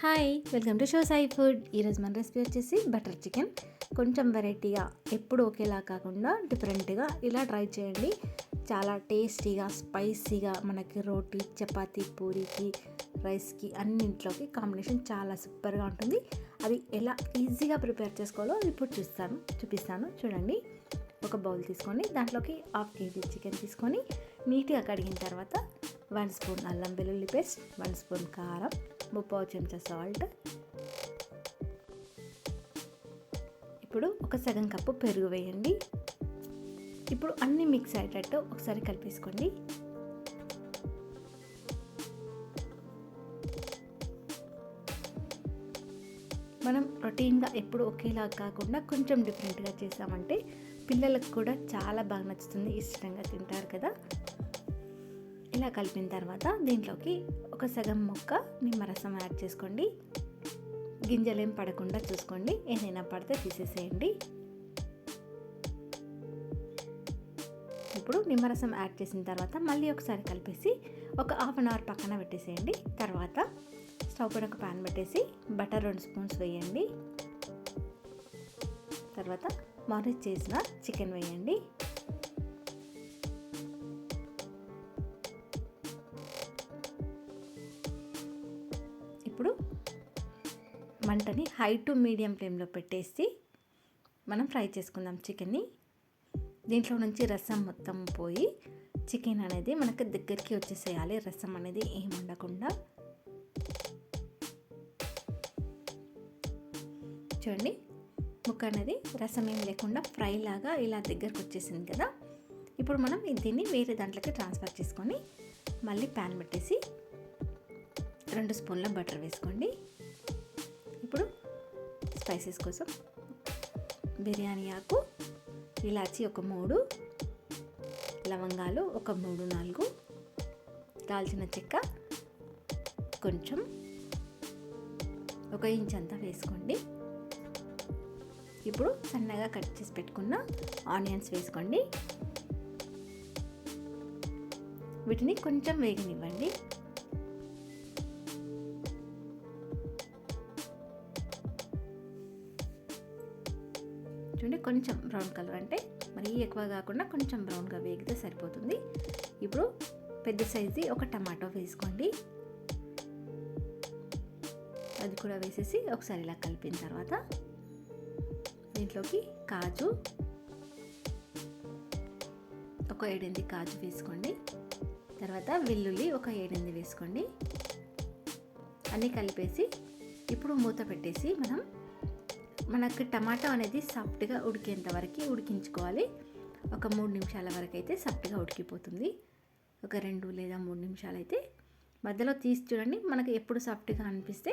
Hi welcome to show Sai food. ఈరోజు మన recipe వచ్చేసి బటర్ చికెన్. కొంచెం వెరైటీగా ఎప్పుడు ఒకేలా కాకుండా డిఫరెంట్గా ఇలా ట్రై చేయండి. చాలా టేస్టీగా స్పైసీగా మనకి రోటీ చపాతి పూరికి రైస్కి అన్నింట్లోకి కాంబినేషన్ చాలా సూపర్గా ఉంటుంది. అది ఎలా ఈజీగా ప్రిపేర్ చేసుకోవాలో ఇప్పుడు చూస్తాను చూపిస్తాను. చూడండి. ఒక బౌల్ తీసుకొని దాంట్లోకి హాఫ్ కేజీ చికెన్ తీసుకొని నీట్గా కడిగిన తర్వాత వన్ స్పూన్ అల్లం వెల్లుల్లి పేస్ట్ వన్ స్పూన్ కారం ముప్పావు చెంచా సాల్ట్. ఇప్పుడు ఒక సగం కప్పు పెరుగు వేయండి. ఇప్పుడు అన్నీ మిక్స్ అయ్యేటట్టు ఒకసారి కలిపేసుకోండి. మనం రొటీన్గా ఎప్పుడు ఒకేలా కాకుండా కొంచెం డిఫరెంట్గా చేసామంటే పిల్లలకు కూడా చాలా బాగా నచ్చుతుంది ఇష్టంగా తింటారు కదా. ఇలా కలిపిన తర్వాత దీంట్లోకి ఒక సగం ముక్క నిమ్మరసం యాడ్ చేసుకోండి. గింజలేం పడకుండా చూసుకోండి. ఏదైనా పడితే తీసేసేయండి. ఇప్పుడు నిమ్మరసం యాడ్ చేసిన తర్వాత మళ్ళీ ఒకసారి కలిపేసి ఒక హాఫ్ అన్ అవర్ పక్కన పెట్టేసేయండి. తర్వాత స్టవ్ పైన ఒక ప్యాన్ పెట్టేసి బటర్ రెండు స్పూన్స్ వేయండి. తర్వాత మారినేట్ చేసిన చికెన్ వేయండి. మంటని హై టు మీడియం ఫ్లేమ్లో పెట్టేసి మనం ఫ్రై చేసుకుందాం చికెన్ని. దీంట్లో నుంచి రసం మొత్తం పోయి చికెన్ అనేది మనకు దగ్గరికి వచ్చేసేయాలి. రసం అనేది ఏం ఉండకుండా. చూడండి ముక్క అనేది రసం ఏం లేకుండా ఫ్రై లాగా ఇలా దగ్గరకు వచ్చేసింది కదా. ఇప్పుడు మనం దీన్ని వేరే దాంట్లోకి ట్రాన్స్ఫర్ చేసుకొని మళ్ళీ ప్యాన్ పెట్టేసి రెండు స్పూన్ల బటర్ వేసుకోండి. ఇప్పుడు స్పైసెస్ కోసం బిర్యానీ ఆకు ఇలాచి ఒక మూడు లవంగాలు ఒక మూడు నాలుగు దాల్చిన చెక్క కొంచెం ఒక ఇంచ్ అంతా వేసుకోండి. ఇప్పుడు సన్నగా కట్ చేసి పెట్టుకున్న ఆనియన్స్ వేసుకోండి. వీటిని కొంచెం వేగనివ్వండి. చూడండి కొంచెం బ్రౌన్ కలర్ అంటే మరీ ఎక్కువ కాకుండా కొంచెం బ్రౌన్గా వేగితే సరిపోతుంది. ఇప్పుడు పెద్ద సైజు ఒక టమాటో వేసుకోండి. అది కూడా వేసేసి ఒకసారి ఇలా కలిపిన తర్వాత దీంట్లోకి కాజు ఒక ఏడెనిమిది కాజు వేసుకోండి. తర్వాత వెల్లుల్లి ఒక ఏడెనిమిది వేసుకోండి. అన్నీ కలిపేసి ఇప్పుడు మూత పెట్టేసి మనం మనకు టమాటో అనేది సాఫ్ట్గా ఉడికేంత వరకు ఉడికించుకోవాలి. ఒక మూడు నిమిషాల వరకు అయితే సాఫ్ట్గా ఉడికిపోతుంది. ఒక రెండు లేదా మూడు నిమిషాలు అయితే మధ్యలో తీసి చూడండి మనకు ఎప్పుడు సాఫ్ట్గా అనిపిస్తే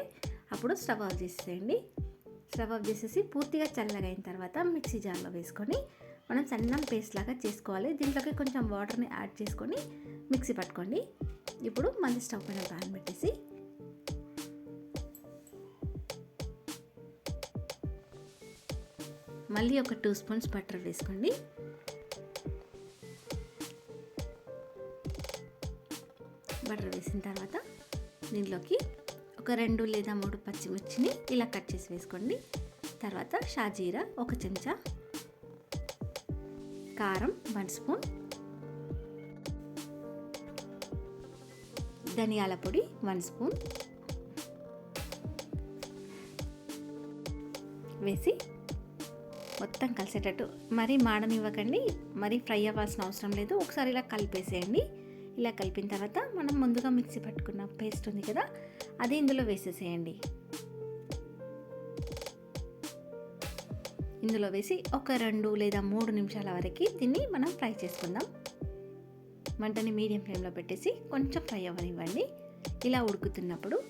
అప్పుడు స్టవ్ ఆఫ్ చేసేయండి స్టవ్ ఆఫ్ చేసేసి పూర్తిగా చల్లగా అయిన తర్వాత మిక్సీ జార్లో వేసుకొని మనం సన్నం పేస్ట్ లాగా చేసుకోవాలి. దీంట్లోకి కొంచెం వాటర్ని యాడ్ చేసుకొని మిక్సీ పట్టుకోండి. ఇప్పుడు మళ్ళీ స్టవ్ పైన ప్యాన్ పెట్టేసి మళ్ళీ ఒక టూ స్పూన్స్ బటర్ వేసుకోండి. బటర్ వేసిన తర్వాత దీంట్లోకి ఒక రెండు లేదా మూడు పచ్చిమిర్చిని ఇలా కట్ చేసి వేసుకోండి. తర్వాత షాజీరా ఒక చెంచా కారం వన్ స్పూన్ ధనియాల పొడి వన్ స్పూన్ వేసి మొత్తం కలిసేటట్టు మరీ మాడనివ్వకండి మరీ ఫ్రై అవ్వాల్సిన అవసరం లేదు. ఒకసారి ఇలా కలిపేసేయండి. ఇలా కలిపిన తర్వాత మనం ముందుగా మిక్సీ పట్టుకున్న పేస్ట్ ఉంది కదా అది ఇందులో వేసేసేయండి. ఇందులో వేసి ఒక రెండు లేదా మూడు నిమిషాల వరకు దీన్ని మనం ఫ్రై చేసుకుందాం. మంటని మీడియం ఫ్లేమ్లో పెట్టేసి కొంచెం ఫ్రై అవ్వనివ్వండి. ఇలా ఉడుకుతున్నప్పుడు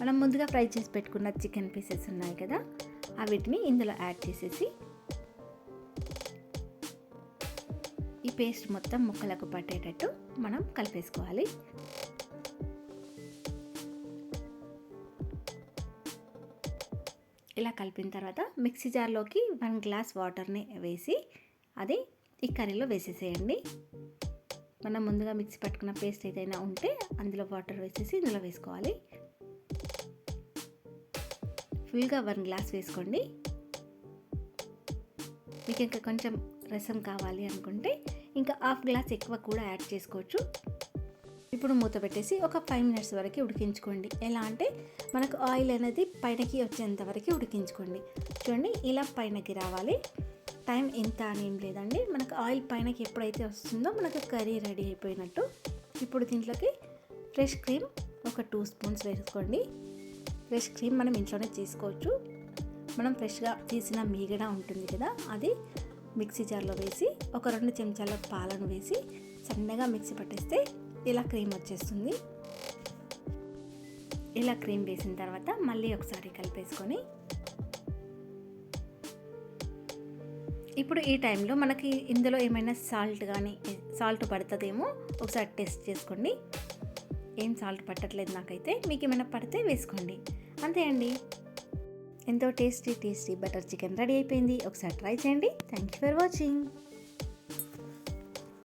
మనం ముందుగా ఫ్రై చేసి పెట్టుకున్న చికెన్ పీసెస్ ఉన్నాయి కదా వీటిని ఇందులో యాడ్ చేసేసి పేస్ట్ మొత్తం ముక్కలకు పట్టేటట్టు మనం కలిపేసుకోవాలి. ఇలా కలిపిన తర్వాత మిక్సీ జార్లోకి వన్ గ్లాస్ వాటర్ని వేసి అది ఈ కర్రీలో వేసేసేయండి. మనం ముందుగా మిక్సీ పట్టుకున్న పేస్ట్ ఏదైనా ఉంటే అందులో వాటర్ వేసేసి ఇందులో వేసుకోవాలి. ఫుల్గా వన్ గ్లాస్ వేసుకోండి. మీకు ఇంకా కొంచెం రసం కావాలి అనుకుంటే ఇంకా హాఫ్ గ్లాస్ ఎక్కువ కూడా యాడ్ చేసుకోవచ్చు. ఇప్పుడు మూత పెట్టేసి ఒక ఫైవ్ మినిట్స్ వరకు ఉడికించుకోండి. ఎలా అంటే మనకు ఆయిల్ అనేది పైనకి వచ్చేంత వరకు ఉడికించుకోండి. చూడండి ఇలా పైనకి రావాలి. టైం ఎంత అని ఏం లేదండి. మనకు ఆయిల్ పైనకి ఎప్పుడైతే వస్తుందో మనకు కర్రీ రెడీ అయిపోయినట్టు. ఇప్పుడు దీంట్లోకి ఫ్రెష్ క్రీమ్ ఒక టూ స్పూన్స్ వేసుకోండి. ఫ్రెష్ క్రీమ్ మనం ఇంట్లోనే చేసుకోవచ్చు మనం ఫ్రెష్గా తీసిన మీగడ ఉంటుంది కదా అది మిక్సీ జార్లో వేసి ఒక రెండు చెంచాల పాలను వేసి సన్నగా మిక్సీ పట్టేస్తే ఇలా క్రీమ్ వచ్చేస్తుంది. ఇలా క్రీమ్ వేసిన తర్వాత మళ్ళీ ఒకసారి కలిపేసుకొని ఇప్పుడు ఈ టైంలో మనకి ఇందులో ఏమైనా సాల్ట్ కానీ సాల్ట్ పడుతుందేమో ఒకసారి టెస్ట్ చేసుకోండి. ఏం సాల్ట్ పట్టట్లేదు నాకైతే మీకు ఏమైనా పడితే వేసుకోండి. అంతే అండి. ఎంతో tasty tasty butter chicken ready అయిపోయింది. ఒకసారి ట్రై చేయండి. Thank you for watching